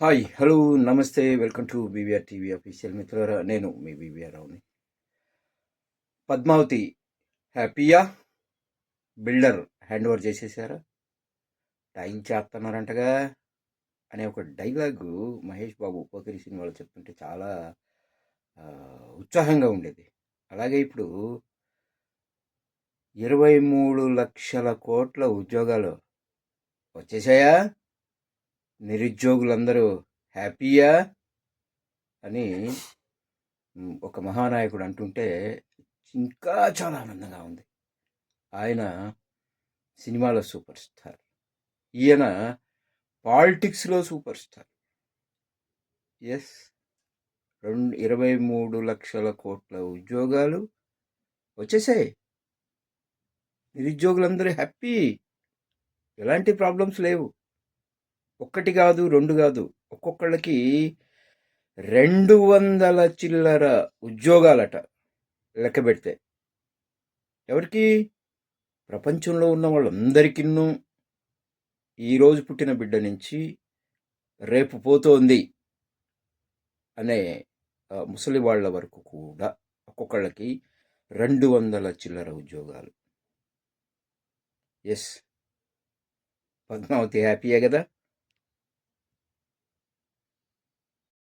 Hi hello నమస్తే welcome to BVR TV official మిత్రులారా నేను మీ బీవీఆర్ రావుని పద్మావతి హ్యాపీయా బిల్డర్ హ్యాండ్ ఓవర్ చేసేసారా? టైం చేస్తున్నారంటగా అనే ఒక డైలాగు మహేష్ బాబు ఉపకరి సినిమాలో చెప్తుంటే చాలా ఉత్సాహంగా ఉండేది. అలాగే ఇప్పుడు ఇరవై మూడు లక్షల కోట్ల ఉద్యోగాలు వచ్చేసాయా? నిరుద్యోగులందరూ హ్యాపీయా అని ఒక మహానాయకుడు అంటుంటే ఇంకా చాలా ఆనందంగా ఉంది. ఆయన సినిమాలో సూపర్ స్టార్. ఈయన పాలిటిక్స్లో సూపర్ స్టార్. ఎస్ రెండు ఇరవై మూడు లక్షల కోట్ల ఉద్యోగాలు వచ్చేసాయి. నిరుద్యోగులందరూ హ్యాపీ. ఎలాంటి ప్రాబ్లమ్స్ లేవు. ఒక్కటి కాదు రెండు కాదు ఒక్కొక్కళ్ళకి రెండు వందల చిల్లర ఉద్యోగాలట లెక్క పెడితే. ఎవరికి? ప్రపంచంలో ఉన్న వాళ్ళందరికిన్నూ ఈరోజు పుట్టిన బిడ్డ నుంచి రేపు పోతోంది అనే ముసలి వాళ్ళ వరకు కూడా ఒక్కొక్కళ్ళకి రెండు వందల చిల్లర ఉద్యోగాలు. ఎస్. పద్మావతి హ్యాపీయే కదా?